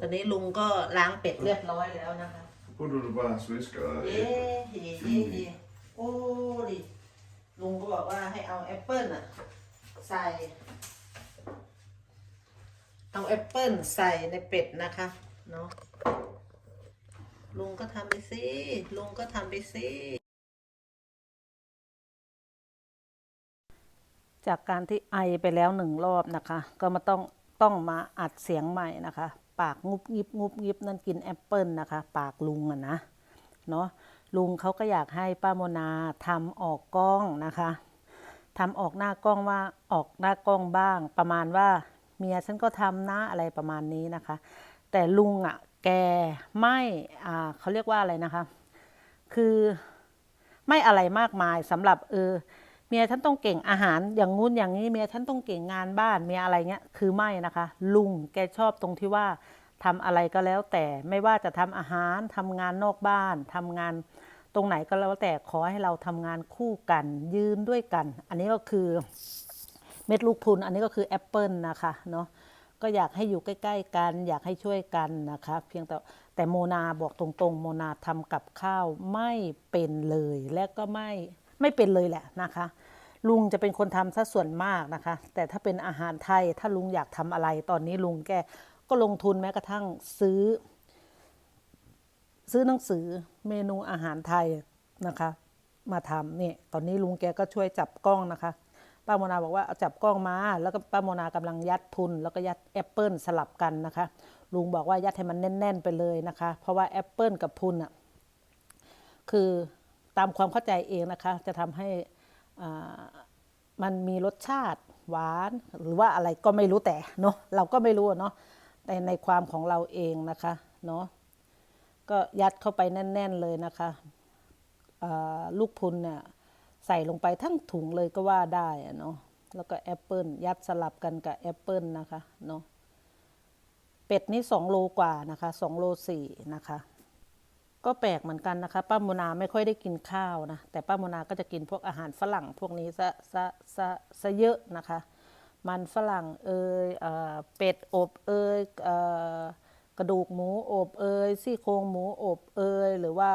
ตอนนี้ลุงก็ล้างเป็ดเรียบร้อยแล้วนะคะ Borde du bare sviske og เย้เย้เย้เย้โอ้ดิลุงก็บอกว่าให้เอาแอปเปิลอะใส่ เอาแอปเปิลใส่ในเป็ดนะคะเนาะลุงก็ทำไปสิลุงก็ทำไปสิ จากการที่ไอไปแล้วหนึ่งรอบนะคะ ก็มาต้องต้องมาอัดเสียงใหม่นะคะ ปากงุบงิบงุบงิบนั่นกินแอปเปิลนะคะ ปากลุงอะนะเนาะลุงเขาก็อยากให้ป้าโมนาทำออกกล้องนะคะทำออกหน้ากล้องว่าออกหน้ากล้องบ้าง ประมาณว่าเมียฉันก็ทำนะอะไรประมาณนี้นะคะ แต่ลุงอะแกไม่อ่าเขาเรียกว่าอะไรนะคะ คือไม่อะไรมากมายสำหรับเออ เมียฉันต้องเก่งอาหารอย่างงู้นอย่างนี้เมียฉันต้องเก่งงานบ้านเมียอะไรเงี้ยคือไม่นะคะ ลุงแกชอบตรงที่ว่าทำอะไรก็แล้วแต่ไม่ว่าจะทำอาหารทำงานนอกบ้านทำงานตรงไหนก็แล้วแต่ขอให้เราทำงานคู่กัน ยืนด้วยกัน อันนี้ก็คือเม็ดลูกพุนอันนี้ก็คือแอปเปิลนะคะเนาะก็อยากให้อยู่ใกล้ ๆ กัน อยากให้ช่วยกันนะคะ เพียงแต่แต่โมนาบอกตรงๆ โมนาทำกับข้าวไม่เป็นเลยและก็ไม่ ไม่เป็นเลยแหละนะคะ ลุงจะเป็นคนทำซะส่วนมากนะคะ แต่ถ้าเป็นอาหารไทยถ้าลุงอยากทำอะไร ตอนนี้ลุงแกก็ลงทุนแม้กระทั่งซื้อ ซื้อหนังสือเมนูอาหารไทยนะคะ มาทำนี่ตอนนี้ลุงแกก็ช่วยจับกล้องนะคะป้าโมนาบอกว่าเอาจับกล้องมา แล้วก็ป้าโมนากำลังยัดพุน แล้วก็ยัดแอปเปิลสลับกันนะคะ ลุงบอกว่ายัดให้มันแน่น ๆ ไปเลยนะคะ เพราะว่าแอปเปิลกับพุนอะคือ ตามความเข้าใจเองนะคะ จะทำให้มันมีรสชาติหวานหรือว่าอะไรก็ไม่รู้แต่เนาะเราก็ไม่รู้เนาะแต่ในความของเราเองนะคะเนาะก็ยัดเข้าไปแน่น ๆเลยนะคะลูกพุนเนี่ยใส่ลงไปทั้งถุงเลยก็ว่าได้เนาะแล้วก็แอปเปิลยัดสลับกันกับแอปเปิลนะคะเนาะเป็ดนี่สองโลกว่านะคะสองโลสี่นะคะ ก็แปลกเหมือนกันนะคะป้าโมนาไม่ค่อยได้กินข้าวนะแต่ป้าโมนาก็จะกินพวกอาหารฝรั่งพวกนี้ซะซะซะซะเยอะนะคะ มันฝรั่งเอยเอ่อเป็ดอบเอยเอ่อกระดูกหมูอบเอยซี่โครงหมูอบเอยหรือว่า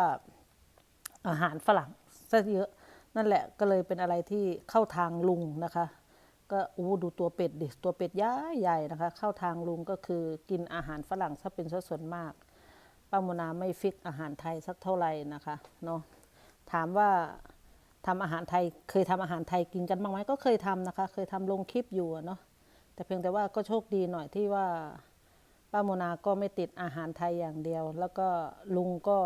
อาหารฝรั่งซะเยอะนั่นแหละก็เลยเป็นอะไรที่เข้าทางลุงนะคะ ก็อู้ดูตัวเป็ดดิตัวเป็ดใหญ่ใหญ่นะคะ เข้าทางลุงก็คือกินอาหารฝรั่งซะเป็นส่วนมาก ป้าโมนาไม่ฟิกอาหารไทยสักเท่าไหร่นะคะเนาะถามว่าทำอาหารไทยเคยทำอาหารไทยกินกันบ้างไหมก็เคยทำนะคะ เคยทำลงคลิปอยู่เนาะแต่เพียงแต่ว่าก็โชคดีหน่อยที่ว่าป้าโมนาก็ไม่ติดอาหารไทยอย่างเดียว แล้วก็ลุงก็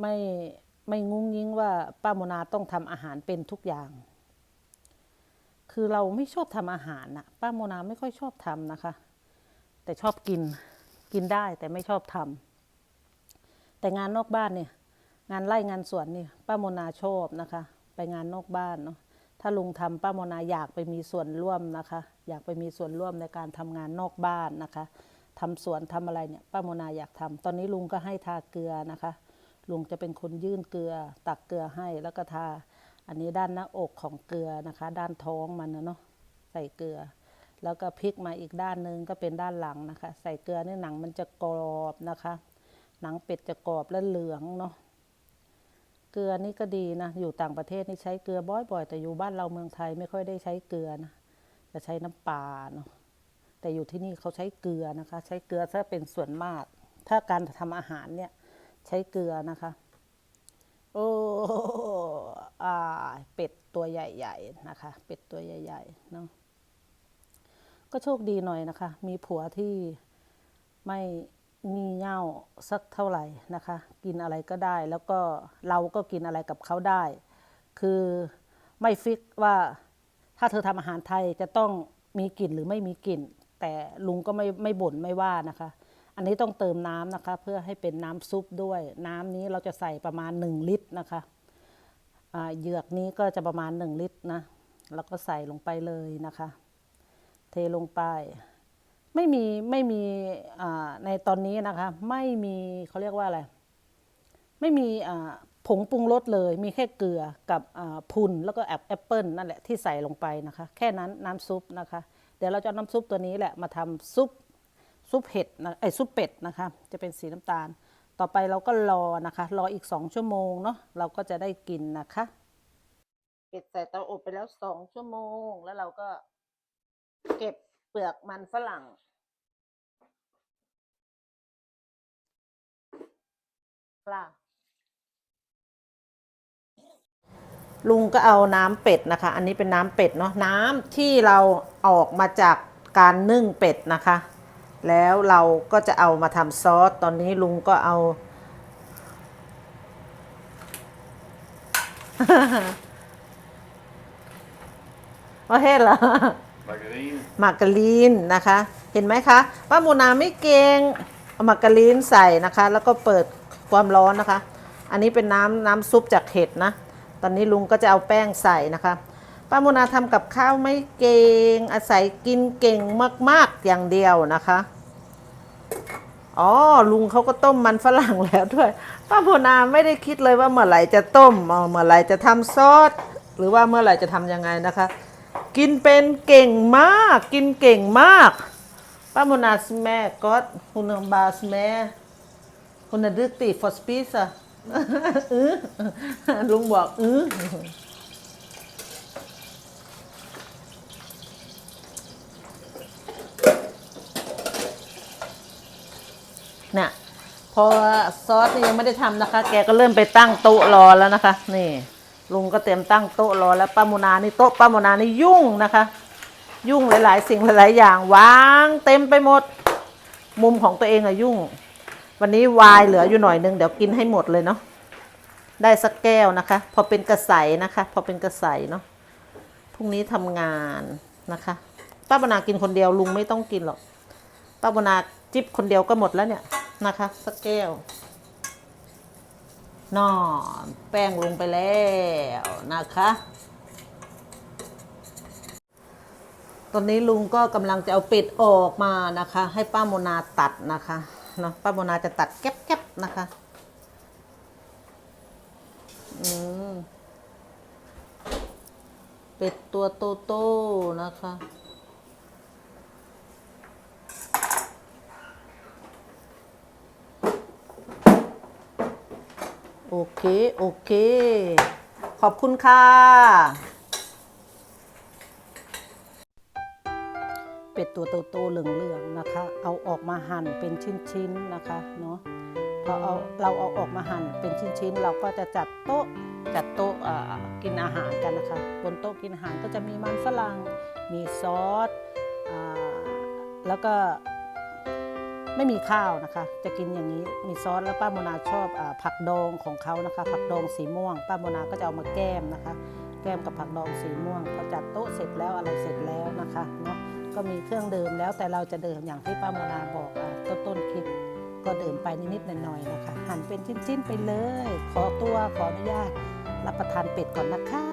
ไม่ไม่งุ้งยิงว่าป้าโมนาต้องทำอาหารเป็นทุกอย่าง คือเราไม่ชอบทำอาหารนะป้าโมนาไม่ค่อยชอบทำนะคะ แต่ชอบกิน กินได้แต่ไม่ชอบทำแต่งานนอกบ้านเนี่ย งานไร่งานสวนนี่ป้าโมนาชอบนะคะ ไปงานนอกบ้านเนาะถ้าลุงทำป้าโมนาอยากไปมีส่วนร่วมนะคะ อยากไปมีส่วนร่วมในการทำงานนอกบ้านนะคะทำสวนทำอะไรเนี่ยป้าโมนาอยากทำตอนนี้ลุงก็ให้ทาเกลือนะคะ ลุงจะเป็นคนยื่นเกลือ ตักเกลือให้แล้วก็ทาอันนี้ด้านหน้าอกของเกลือนะคะ ด้านท้องมันนะเนาะใส่เกลือ แล้วก็พลิกมาอีกด้านหนึ่งก็เป็นด้านหลังนะคะ ใส่เกลือเนี่ยหนังมันจะกรอบนะคะ หนังเป็ดจะกรอบและเหลืองเนาะเกลือนี่ก็ดีนะ อยู่ต่างประเทศนี่ใช้เกลือบ่อยๆ แต่อยู่บ้านเราเมืองไทยไม่ค่อยได้ใช้เกลือนะจะใช้น้ำปลาเนาะแต่อยู่ที่นี่เขาใช้เกลือนะคะ ใช้เกลือซะเป็นส่วนมาก ถ้าการทำอาหารเนี่ย ใช้เกลือนะคะ โอ้อาเป็ดตัวใหญ่ ๆ นะคะ เป็ดตัวใหญ่ ๆ เนาะ ก็โชคดีหน่อยนะคะ มีผัวที่ไม่งี่เง่าสักเท่าไหร่นะคะ กินอะไรก็ได้ แล้วก็เราก็กินอะไรกับเขาได้ คือไม่ฟิกว่าถ้าเธอทำอาหารไทยจะต้องมีกลิ่นหรือไม่มีกลิ่น แต่ลุงก็ไม่ไม่บ่นไม่ว่านะคะ อันนี้ต้องเติมน้ำนะคะ เพื่อให้เป็นน้ำซุปด้วย น้ำนี้เราจะใส่ประมาณ 1 ลิตรนะคะเหยือกนี้ก็จะประมาณ 1 ลิตรนะ แล้วก็ใส่ลงไปเลยนะคะ ทลงไป ไม่มีไม่มีในตอนนี้นะคะ ไม่มีเขาเรียกว่าอะไร ไม่มีผงปรุงรสเลย มีแค่เกลือกับพุนแล้วก็แอปแอปเปิลนั่นแหละที่ใส่ลงไปนะคะ แค่นั้นน้ำซุปนะคะ เดี๋ยวเราจะน้ำซุปตัวนี้แหละมาทำซุปซุปเห็ดนะไอซุปเป็ดนะคะ จะเป็นสีน้ำตาล ต่อไปเราก็รอนะคะ รออีกสองชั่วโมงเนาะเราก็จะได้กินนะคะ เป็ดใส่เตาอบไปแล้วสองชั่วโมง แล้วเราก็ เก็บเปลือกมันฝรั่ง ปลาลุงก็เอาน้ำเป็ดนะคะ อันนี้เป็นน้ำเป็ดเนาะน้ำที่เราออกมาจากการนึ่งเป็ดนะคะ แล้วเราก็จะเอามาทำซอส ตอนนี้ลุงก็เอาว่าเฮ็ดเหรอ มาการีนนะคะ เห็นไหมคะป้าโมนาไม่เก่งเอามาการีนใส่นะคะ แล้วก็เปิดความร้อนนะคะ อันนี้เป็นน้ำน้ำซุปจากเห็ดนะ ตอนนี้ลุงก็จะเอาแป้งใส่นะคะป้าโมนาทำกับข้าวไม่เก่ง อาศัยกินเก่งมากๆอย่างเดียวนะคะ อ๋อ ลุงเขาก็ต้มมันฝรั่งแล้วด้วย ป้าโมนาไม่ได้คิดเลยว่าเมื่อไหร่จะต้มเอ่อเมื่อไหร่จะทำซอส หรือว่าเมื่อไหร่จะทำยังไงนะคะ กินเป็นเก่งมาก กินเก่งมากป้าโมนาสแม่ก็คุณบาสแม่คุณดึกตีฟอสปีสอะอือลุงบอกอือเนี่ยพอซอสนี่ยังไม่ได้ทำนะคะ แกก็เริ่มไปตั้งโต๊ะรอแล้วนะคะ นี่ ลุงก็เตรียมตั้งโต๊ะรอแล้วป้าโมนานี่โต๊ะป้าโมนานี่ยุ่งนะคะ ยุ่งหลาย ๆ สิ่งหลายๆอย่างวางเต็มไปหมด มุมของตัวเองอะยุ่ง วันนี้วายเหลืออยู่หน่อยนึงเดี๋ยวกินให้หมดเลยเนาะได้สักแก้วนะคะ พอเป็นกระใสนะคะ พอเป็นกระใสเนาะพรุ่งนี้ทำงานนะคะป้าบนากินคนเดียวลุงไม่ต้องกินหรอกป้าบนาจิบคนเดียวก็หมดแล้วเนี่ยนะคะ สักแก้ว นอนแป้งลงไปแล้วนะคะ ตอนนี้ลุงก็กำลังจะเอาเป็ดออกมานะคะ ให้ป้าโมนาตัดนะคะเนาะป้าโมนาจะตัดแก๊บๆนะคะ อืมเป็ดตัวโตๆนะคะ เค โอเค ขอบคุณค่ะ เป็ดตัวโตๆเหลืองๆนะคะ เอาออกมาหั่นเป็นชิ้นๆนะคะเนาะพอเอาเราเอาออกมาหั่นเป็นชิ้นๆ เราก็จะจัดโต๊ะจัดโต๊ะกินอาหารกันนะคะ บนโต๊ะกินอาหารก็จะมีมันฝรั่งมีซอสอแล้วก็ ไม่มีข้าวนะคะ จะกินอย่างนี้มีซอสแล้วป้าโมนาชอบอผักดองของเขานะคะ ผักดองสีม่วง ป้าโมนาก็จะเอามาแก้มนะคะ แก้มกับผักดองสีม่วงพอจัดโต๊ะเสร็จแล้วอะไรเสร็จแล้วนะคะเนาะก็มีเครื่องดื่มแล้วแต่เราจะดื่มอย่างที่ป้าโมนาบอกต้นต้นคลิปก็ดื่มไปนิดๆหน่อยๆนะคะ หั่นเป็นชิ้นๆไปเลย ขอตัวขออนุญาตรับประทานเป็ดก่อนนะคะ